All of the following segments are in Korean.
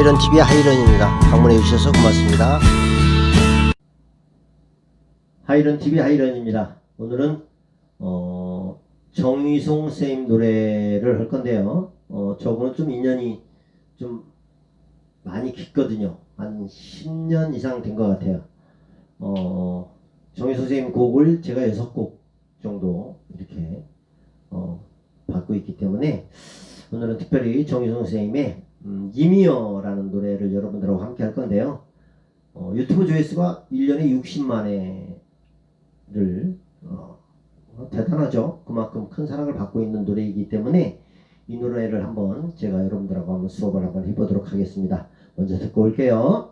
하이런 TV의 하이런입니다. 방문해 주셔서 고맙습니다. 하이런 TV 하이런입니다. 오늘은 어, 정의송 선생님 노래를 할 건데요. 어, 저거는 좀 인연이 좀 많이 깊거든요. 한 10년 이상 된 것 같아요. 어, 정의송 선생님 곡을 제가 6곡 정도 이렇게 어, 받고 있기 때문에 오늘은 특별히 정의송 선생님의 음, 이미여라는 노래를 여러분들하고 함께 할 건데요. 어, 유튜브 조회수가 1년에 60만회를 어, 어, 대단하죠. 그만큼 큰 사랑을 받고 있는 노래이기 때문에 이 노래를 한번 제가 여러분들하고 한번 수업을 한번 해보도록 하겠습니다. 먼저 듣고 올게요.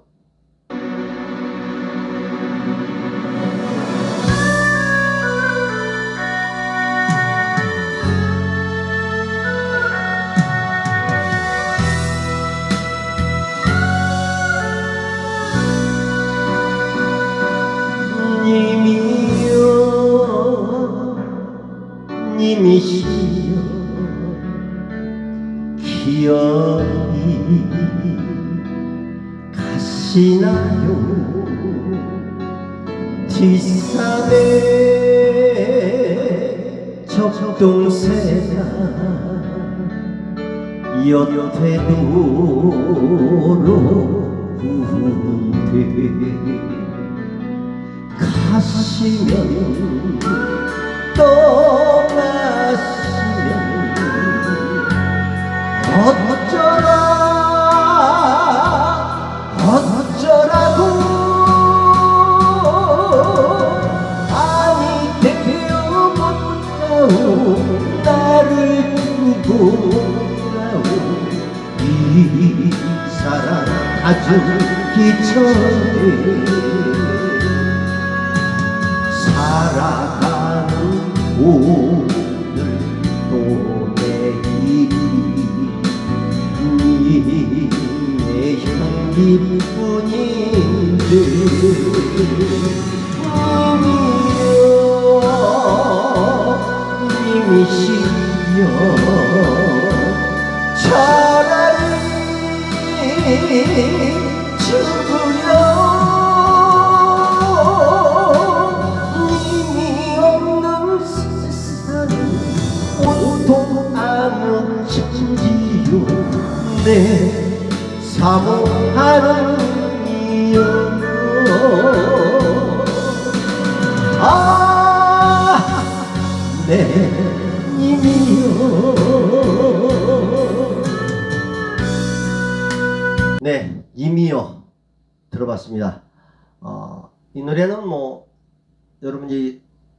님이여 님이시여 기어이 가시나요? 뒷산에 적동새가 엿대도록 가시면 떠 아주 기천에 살아가는 오늘 또 내일이 님의 향기뿐인데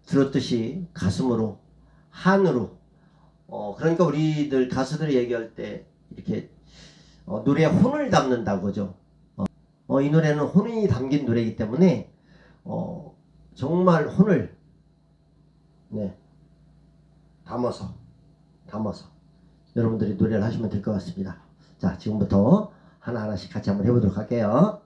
들었듯이 가슴으로 한으로 어, 그러니까 우리들 가수들이 얘기할 때 이렇게 어, 노래에 혼을 담는다고 그죠. 어, 어, 이 노래는 혼이 담긴 노래이기 때문에 어, 정말 혼을 네, 담아서 담아서 여러분들이 노래를 하시면 될 것 같습니다. 자, 지금부터 하나하나씩 같이 한번 해보도록 할게요.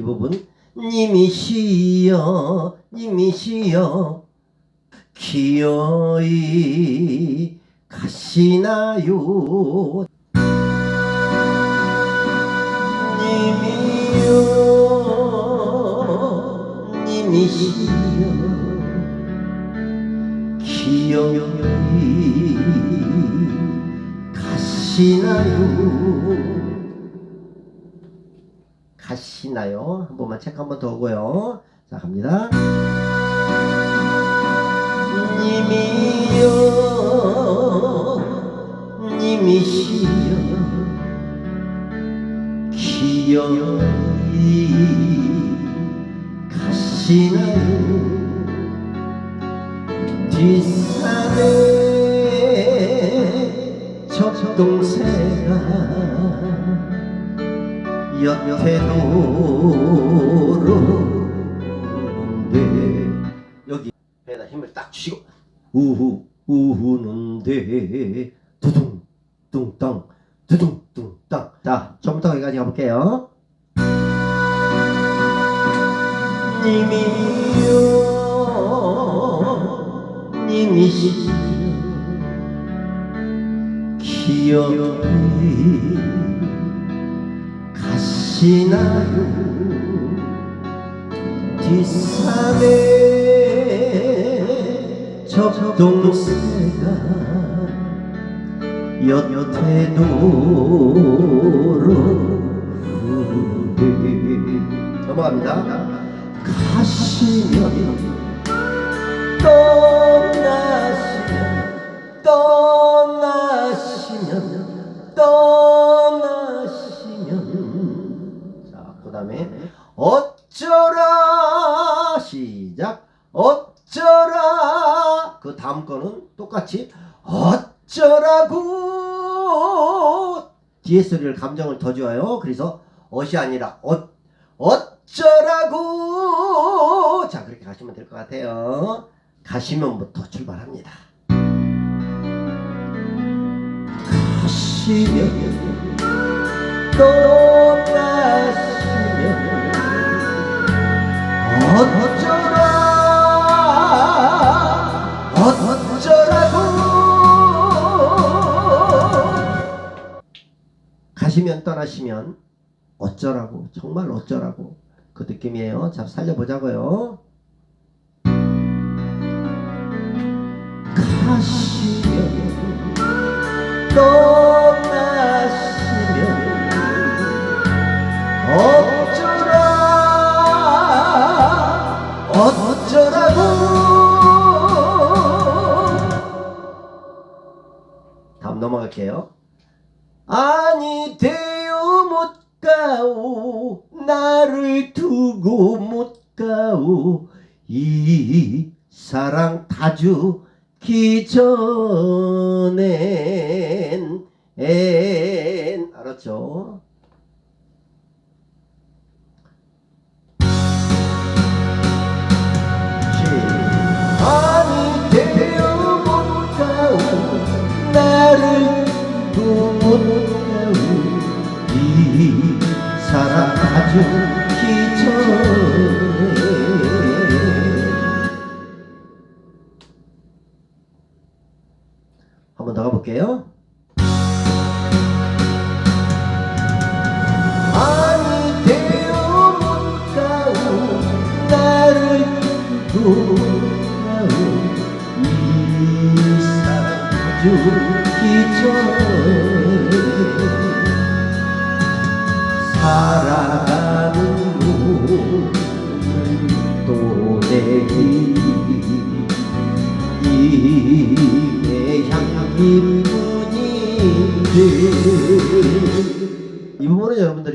이 부분. 님이시여 님이시여 기어이 가시나요? 님이여 님이시여 기어이 가시나요 가시나요? 한 번만 체크 한 번 더 오고요. 자 갑니다 우후는데 두둥 뚱땅 두둥 뚱땅 자 처음부터 여기까지 가볼게요. 님이여 님이시여 기억이 가시나요? 뒷산에 적동새가 여태 도로 넘어갑니다. 가시면 떠나시 뒤에 소리를 감정을 더 줘요. 그래서 어이 아니라 어, 어쩌라고? 자 그렇게 가시면 될 것 같아요. 가시면부터 출발합니다. 가시면 떠나시면 어 가시면 떠나시면 어쩌라고 정말 어쩌라고 그 느낌이에요. 자 살려보자고요. 가시면 떠나시면 어쩌라 어쩌라고. 다음 넘어갈게요 아니 되어 못 가오 나를 두고 못 가오. 이 사랑 다 주기 전엔 엔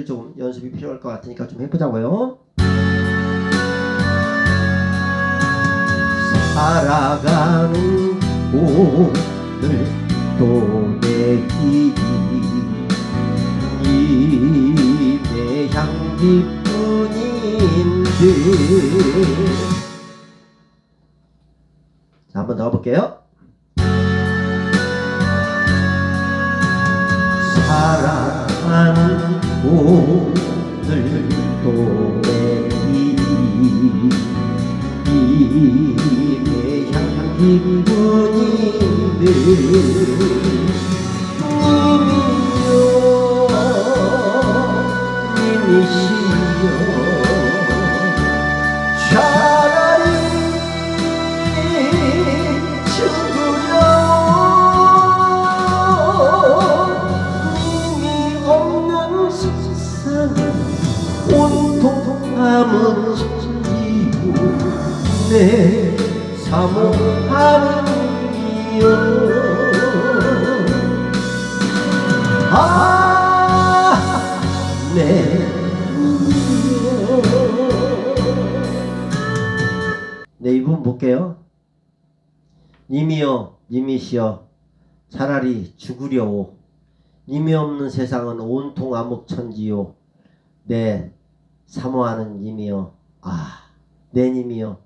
좀 연습이 필요할 것 같으니까 좀 해보자고요 살아가는 오늘 또 내기 이내 향기뿐인데 자, 한번더 가볼게요. 오늘 또 내기 이내 향기뿐인데 사모하는 이여 아, 네. 네, 이 부분 볼게요. 님이여, 님이시여, 차라리 죽으려오. 님이 없는 세상은 온통 암흑천지요. 내 사모하는 님이여 아 내 님이여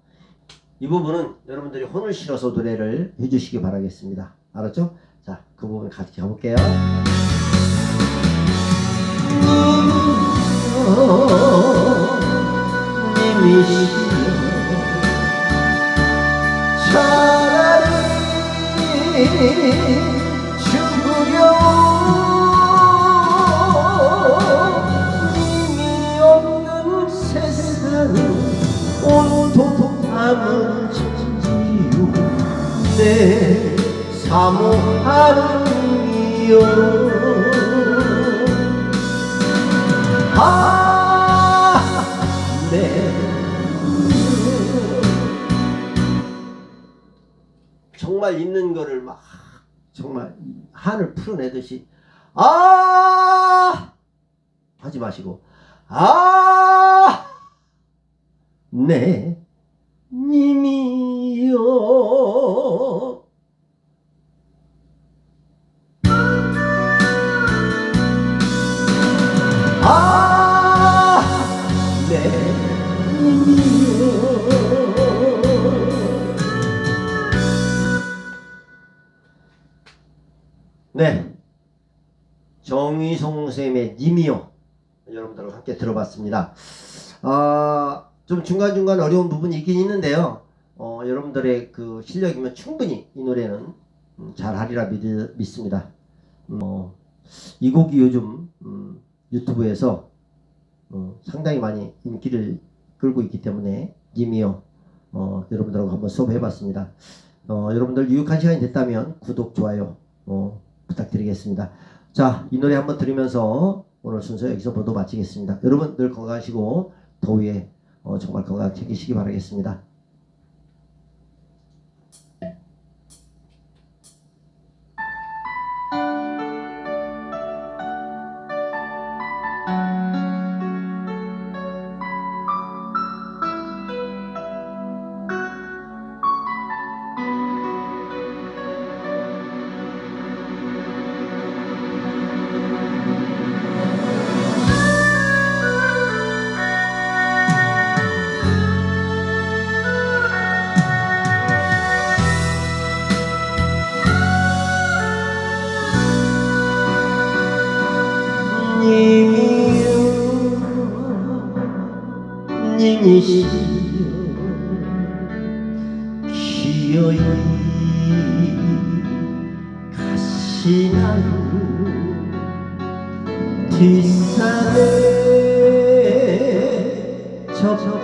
이 부분은 여러분들이 혼을 실어서 노래를 해주시기 바라겠습니다 알았죠? 자 그 부분 같이 가볼게요 차라리 사모하는 님이여 아, 네. 정말 있는 거를 막 정말 한을 풀어내듯이 아 하지 마시고 아 네, 님이요. 네, 님이요. 네, 정의송 선생님의 님이요. 여러분들과 함께 들어봤습니다. 아, 좀 중간중간 어려운 부분이 있긴 있는데요. 어, 여러분들의 그 실력이면 충분히 이 노래는 음, 잘 하리라 믿, 믿습니다. 음, 어, 이 곡이 요즘 음, 유튜브에서 어, 상당히 많이 인기를 끌고 있기 때문에 님이요. 어, 여러분들하고 한번 수업해봤습니다. 어, 여러분들 유익한 시간이 됐다면 구독, 좋아요 어, 부탁드리겠습니다. 자, 이 노래 한번 들으면서 오늘 순서 여기서 모두 마치겠습니다. 여러분 늘 건강하시고 더위에 어, 정말 건강 챙기시기 바라겠습니다.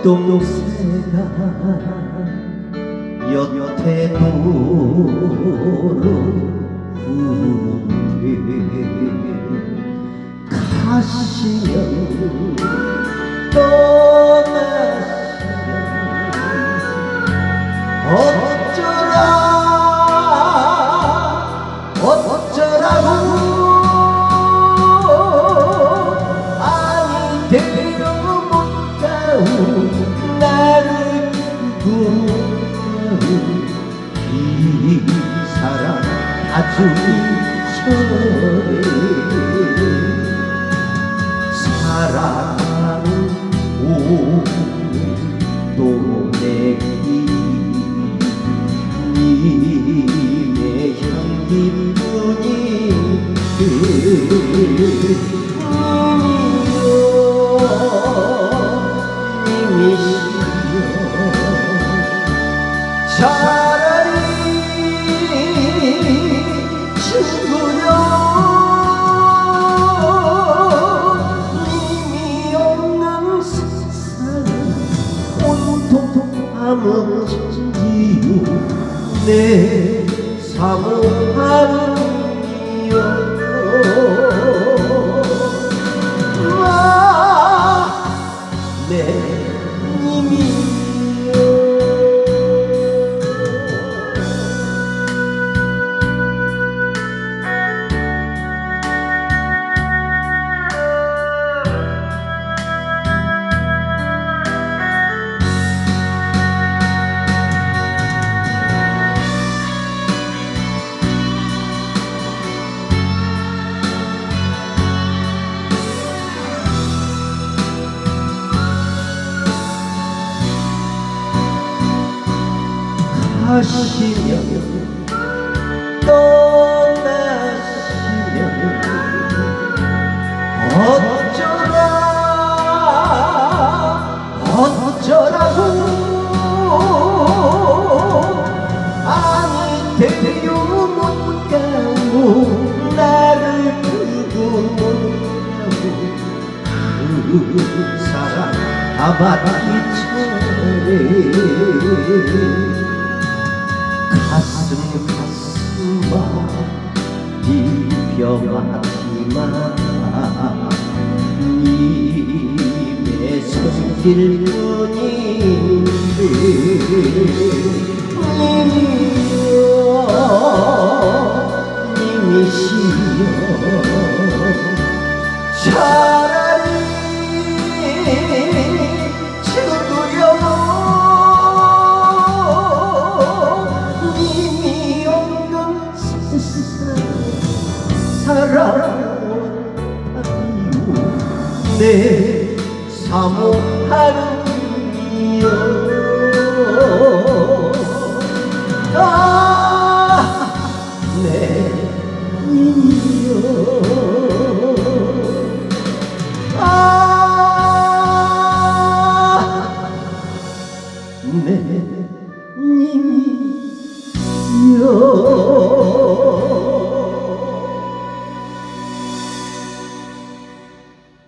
동새가 여태 도로 가시면 떠나시면 어쩌라 처해 사랑은 오 내 사모하는 바람이 가슴 가슴아 비벼맞지만 입에 손길 뿐인데 내 사모하는 이여.